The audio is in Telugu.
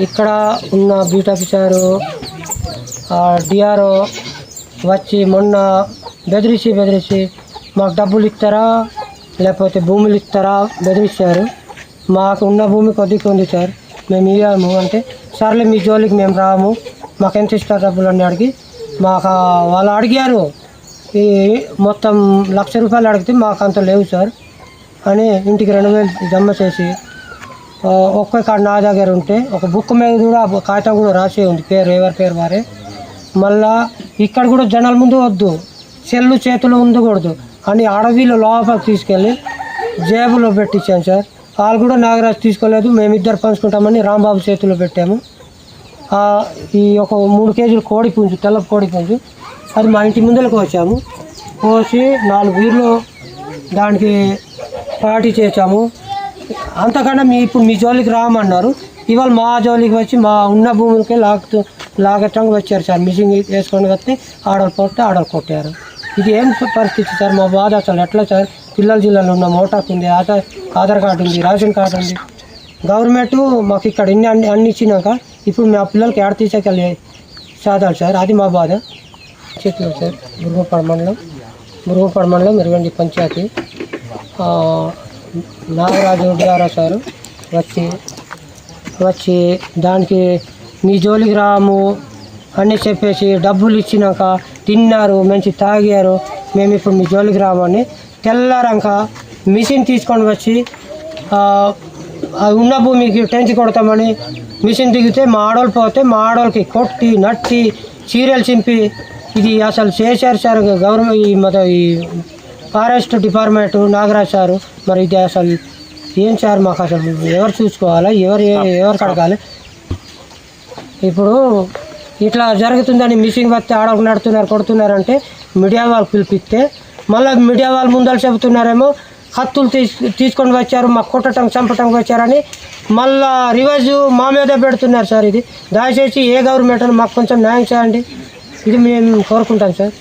ఇక్కడ ఉన్న బీట్ ఆఫీసరు డిఆర్ఓ వచ్చి మొన్న బెదిరించి బెదిరించి మాకు డబ్బులు ఇస్తారా? లేకపోతే భూములు ఇస్తారా? బెదిరిస్తారు. మాకు ఉన్న భూమి కొద్దిగా ఉంది సార్. మేము ఇవ్వము అంటే సర్లే మీ జోలికి మేము రాము. మాకు ఎంత ఇస్తారు డబ్బులు? అని అడిగి మాకు వాళ్ళు అడిగారు. ఈ మొత్తం లక్ష రూపాయలు అడిగితే మాకు అంత లేవు సార్. అని ఇంటికి రెండు వేలు జమ చేసి ఒక్క కాడ నా దగ్గర ఉంటే ఒక బుక్ మీద కూడా కాగితం కూడా రాసి ఉంది పేరు ఎవరి పేరు వారే. మళ్ళా ఇక్కడ కూడా జనాల ముందు వద్దు సెల్లు చేతిలో ఉండకూడదు. అని అడవిలో లోపలికి తీసుకెళ్ళి జేబులో పెట్టించాను సార్. వాళ్ళు కూడా నాగరాజు తీసుకోలేదు మేమిద్దరు పంచుకుంటామని రాంబాబు చేతిలో పెట్టాము. ఈ ఒక మూడు కేజీలు కోడి పుంజు తెల్ల కోడి పుంజు అది మా ఇంటి ముందరకు వచ్చాము. కోసి నాలుగు వీర్లు దానికి పార్టీ చేసాము అంతకన్నా మీ ఇప్పుడు మీ జోలికి రామన్నారు. ఇవాళ మా జోలికి వచ్చి మా ఉన్న భూములకే లాగుతూ లాగటంగా వచ్చారు సార్. మిషన్ వేసుకొని వస్తే ఆడలు కొట్టి ఆడలు కొట్టారు. ఇది ఏం పరిస్థితి సార్? మా బాధ అసలు ఎట్లా సార్? పిల్లల జిల్లాలో ఉన్న మోటార్ ఉంది ఆధార్ ఆధార్ కార్డు ఉంది రేషన్ కార్డు ఉంది. గవర్నమెంట్ మాకు ఇక్కడ ఇన్ని అన్ని అన్ని ఇచ్చినాక ఇప్పుడు మా పిల్లలకి ఏడ తీసేకెళ్ళి చదవాలి సార్? అది మా బాధ. చేతిలో సార్ మురుగుపాడు మండలం మురుగుపాడు మండలం ఇరవండి పంచాయతీ. నాగరాజు గారు సారు. వచ్చి వచ్చి దానికి మీ జోలికి రాము అని చెప్పేసి డబ్బులు ఇచ్చినాక తిన్నారు మంచి తాగారు. మేము ఇప్పుడు మీ జోలికి రామని తెల్లారాక మిషన్ తీసుకొని వచ్చి ఉన్న భూమికి టెంచి కొడతామని మిషన్ దిగితే మా ఆడోళ్ళు పోతే మా ఆడోళ్ళకి కొట్టి నట్టి చీరలు చింపి ఇది అసలు చేశారు సార్ గవర్నమెంట్ ఈ మత ఈ ఫారెస్ట్ డిపార్ట్మెంట్ నాగరాజ్ సారు. మరి ఇది అసలు ఏం సార్ మాకు అసలు? ఎవరు చూసుకోవాలా? ఎవరు ఎవరు కడగాలి? ఇప్పుడు ఇట్లా జరుగుతుందని మిషన్ వస్తే ఆడకు నడుతున్నారు కొడుతున్నారంటే మీడియా వాళ్ళు పిలిపిస్తే మళ్ళీ మీడియా వాళ్ళు ముందర చెబుతున్నారేమో కత్తులు తీసు తీసుకొని వచ్చారు మాకు కొట్టడం చంపటం వచ్చారని మళ్ళా రివైజ్ మా మీద పెడుతున్నారు సార్ ఇది. దయచేసి ఏ గవర్నమెంట్ అని మాకు కొంచెం న్యాయం చేయండి. ఇది మేము కోరుకుంటాం సార్.